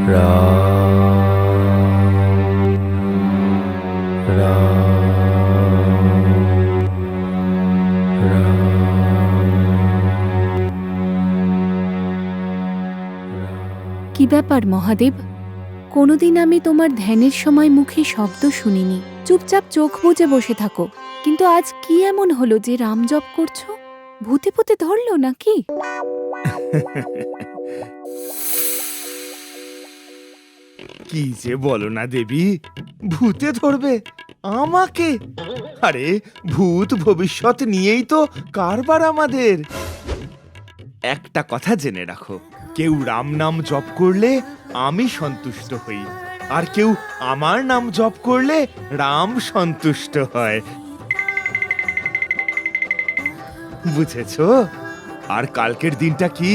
কি ব্যাপার মহাদেব? কোনোদিন আমি তোমার ধ্যানের সময় মুখে শব্দ শুনিনি। চুপচাপ চোখ বুজে বসে থাকো। কিন্তু আজ কি এমন হলো যে রাম জপ করছ? ভূতে ভূতে ধরলো নাকি? কি যে বলো না দেবী? ভূতে ধরবে আমাকে? আরে, ভূত ভবিষ্যৎ নিয়েই তো কারবার আমাদের। একটা কথা জেনে রাখো, কেউ রাম নাম জপ করলে আমি সন্তুষ্ট হই, আর কেউ আমার নাম জপ করলে রাম সন্তুষ্ট হয়। বুঝেছ? আর কালকের দিনটা কি?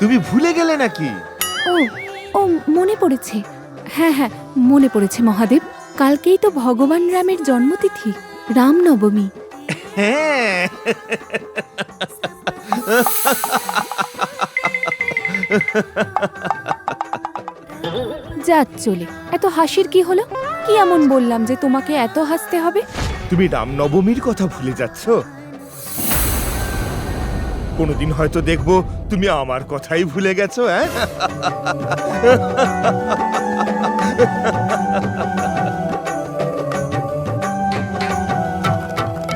তুমি ভুলে গেলে নাকি? ও ও, মনে পড়েছে। হ্যাঁ হ্যাঁ মনে পড়েছে মহাদেব কালকেই তো ভগবান রামের জন্মতিথি রামনবমী। হ্যাঁ। যাক চলে এত হাসির কি হলো? কি এমন বললাম যে তোমাকে এত হাসতে হবে? তুমি রামনবমীর কথা ভুলে যাচ্ছ? কোনোদিন হয়তো দেখব তুমি আমার কথাই ভুলে গেছো হ্যাঁ?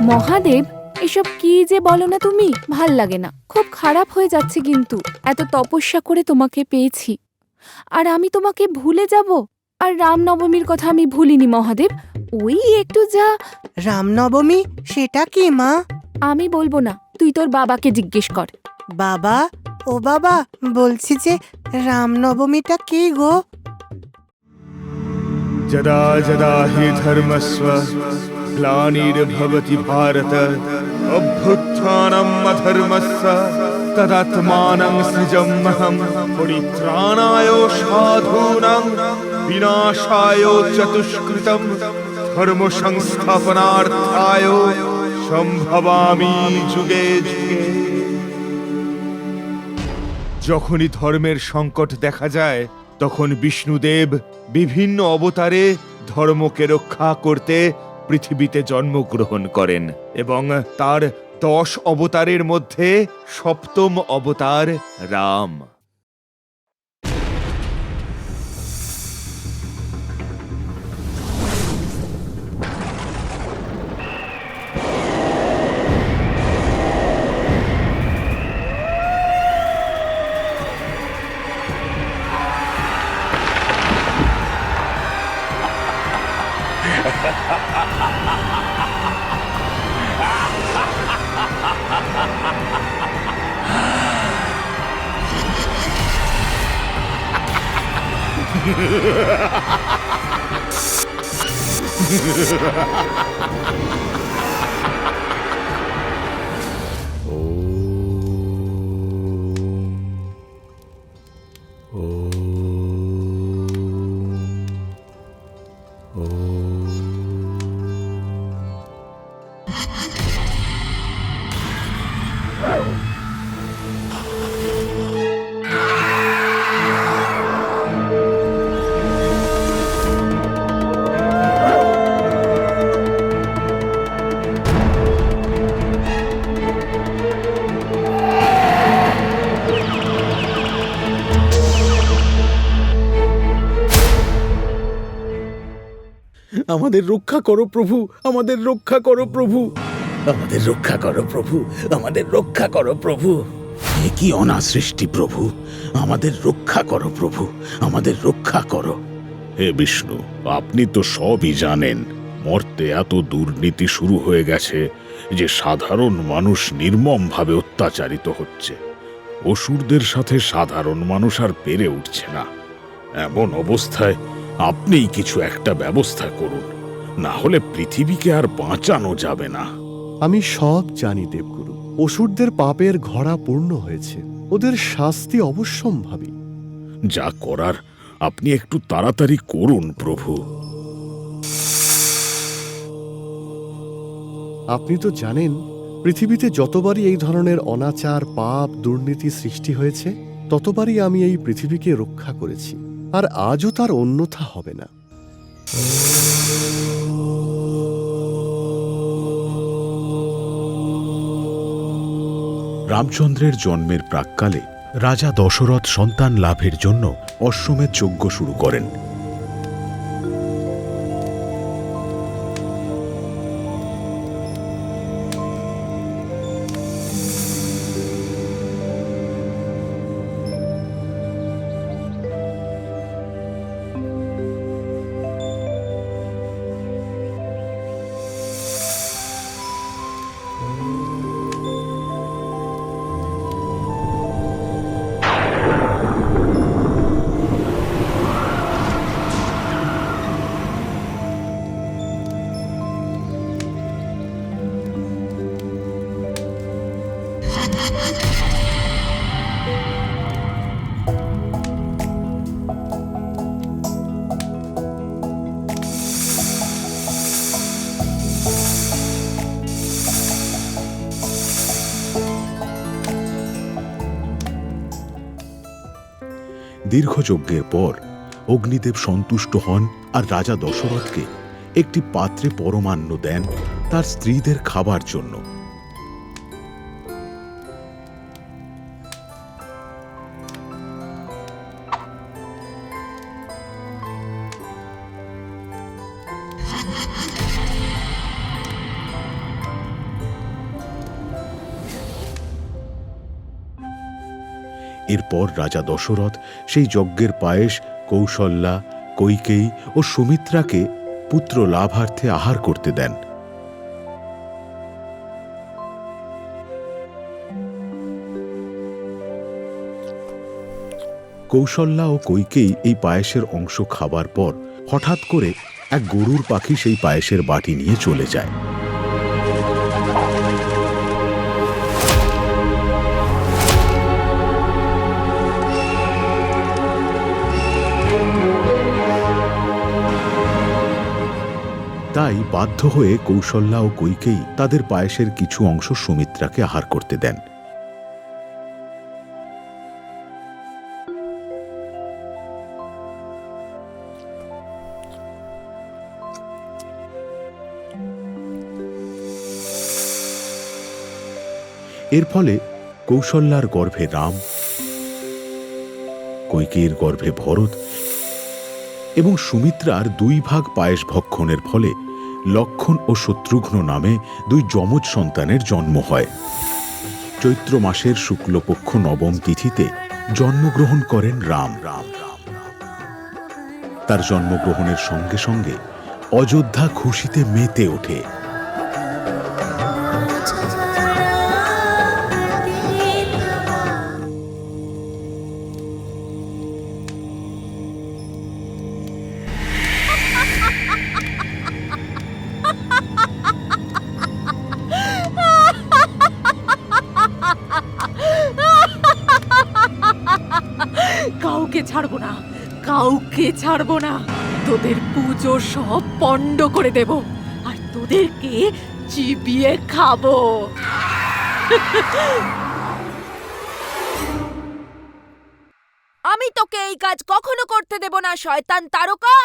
মহাদেব এসব কি যে বলো না তুমি? ভালো লাগে না। খুব খারাপ হয়ে যাচ্ছে কিন্তু। এত তপস্যা করে তোমাকে পেয়েছি। আর আমি তোমাকে ভুলে যাব? আর রামনবমীর কথা আমি ভুলিনি মহাদেব। ওই একটু যা। রামনবমী? সেটা কি মা? আমি বলব না। তুই তোর বাবাকে জিজ্ঞেস কর। বাবা, ও বাবা, বলছি যে রামনবমীটা কি গো? যদা যদা হি ধর্মস্ব গ্লানির্ভবতি ভারত, অভ্যুত্থানম অধর্মস্য তদাত্মানং সৃজমহম পরিত্রাণায় সাধূনাং, বিনাশায় চতুষ্কৃতম ধর্ম সংস্থাপনার্থায় সম্ভবামি যুগে যুগে। যখনই ধর্মের সংকট দেখা যায়, তখন বিষ্ণুদেব বিভিন্ন অবতারে ধর্মকে রক্ষা করতে পৃথিবীতে জন্মগ্রহণ করেন এবং তার দশ অবতারের মধ্যে সপ্তম অবতার Ram. Ha ha ha ha ha! আমাদের রক্ষা করো প্রভু, আমাদের রক্ষা করো প্রভু। আমাদের রক্ষা করো প্রভু, আমাদের রক্ষা করো প্রভু। এ কি অনাসৃষ্টি প্রভু, আমাদের রক্ষা করো প্রভু, আমাদের রক্ষা করো। হে বিষ্ণু, আপনি তো সবই জানেন, মর্তে এত দুর্নীতি শুরু হয়ে গেছে যে সাধারণ মানুষ নির্মমভাবে অত্যাচারিত হচ্ছে। অসুরদের সাথে সাধারণ মানুষ আর পেরে উঠছে না। এমন অবস্থায় আপনিই কিছু একটা ব্যবস্থা করুন। না হলে পৃথিবীকে আর বাঁচানো যাবে না। আমি সব জানি দেবগুরু। অসুরদের পাপের ঘড়া পূর্ণ হয়েছে। ওদের শাস্তি অবশ্যম্ভাবী। যা করার আপনি একটু তাড়াতাড়ি করুন প্রভু। আপনি তো জানেন পৃথিবীতে যতবারই এই ধরনের অনাচার পাপ দুর্নীতি সৃষ্টি হয়েছে ততবারই আমি এই পৃথিবীকে রক্ষা করেছি। আর আজও তার অন্যথা হবে না। রামচন্দ্রের জন্মের প্রাককালে রাজা দশরথ সন্তান লাভের জন্য অশ্বমেধ যজ্ঞ শুরু করেন। দীর্ঘযজ্ঞের পর অগ্নিদেব সন্তুষ্ট হন আর রাজা দশরথকে একটি পাত্রে পরমান্ন দেন তার স্ত্রীদের খাবার জন্য। এরপর রাজা দশরথ সেই যজ্ঞের পায়েস, কৌশল্যা, কৈকেয়ী ও সুমিত্রাকে পুত্র লাভার্থে আহার করতে দেন। কৌশল্যা ও কৈকেয়ী এই পায়েসের অংশ খাবার পর হঠাৎ করে এক গরুর পাখি সেই পায়েসের বাটি নিয়ে চলে যায়। তাই বাধ্য হয়ে কৌশল্যা ও কৈকেয়ী তাদের পায়েসের কিছু অংশ সুমিত্রাকে আহার করতে দেন। এর ফলে কৌশল্যার গর্ভে রাম, কৈকেয়ীর গর্ভে ভরত এবং সুমিত্রার দুই ভাগ পায়েস ভক্ষণের ফলে লক্ষণ ও শত্রুঘ্ন নামে দুই যমজ সন্তানের জন্ম হয় চৈত্র মাসের শুক্লপক্ষ নবম তিথিতে জন্মগ্রহণ করেন রাম রাম। তার জন্মগ্রহণের সঙ্গে সঙ্গে অযোধ্যা খুশিতে মেতে ওঠে কাউকে ছাড়বো না। তোদের পুজো সব পণ্ড করে দেব। আর তোদেরকে চিবিয়ে খাব। আমি তোকে এই কাজ কখনো করতে দেব না শয়তান তারকা।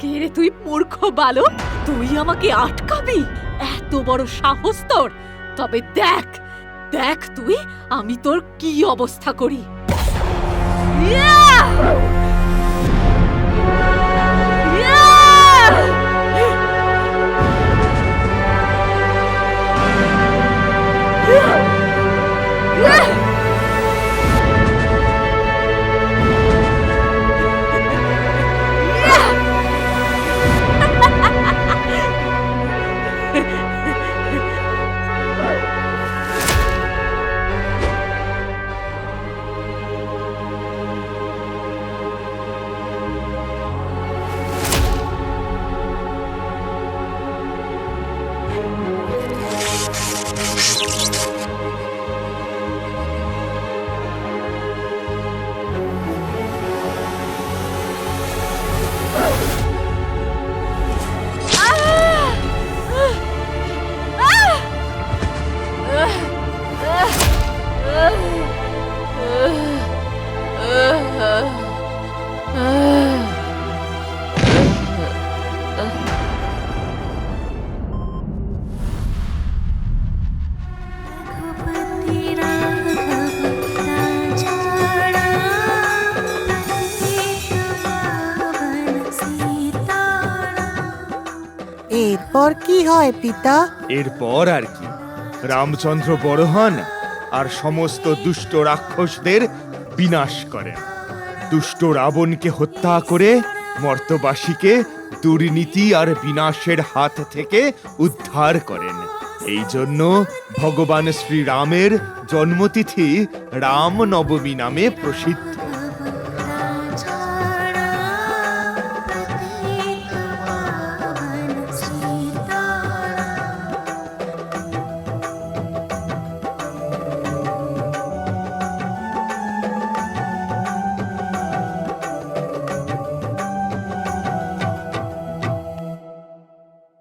কে রে তুই মূর্খ বালক? তুই আমাকে আটকাবি? এত বড় সাহস তোর। তবে দেখ দেখ তুই আমি তোর কি অবস্থা করি? Música হয়, পিতা? এরপর আর কি। রামচন্দ্র বড় হন আর সমস্ত দুষ্ট রাক্ষসদের বিনাশ করেন। দুষ্ট রাবণকে হত্যা করে মর্তবাসীকে দুর্নীতি আর বিনাশের হাত থেকে উদ্ধার করেন। এই জন্য ভগবান শ্রীরামের জন্মতিথি রাম নবমী নামে প্রসিদ্ধ।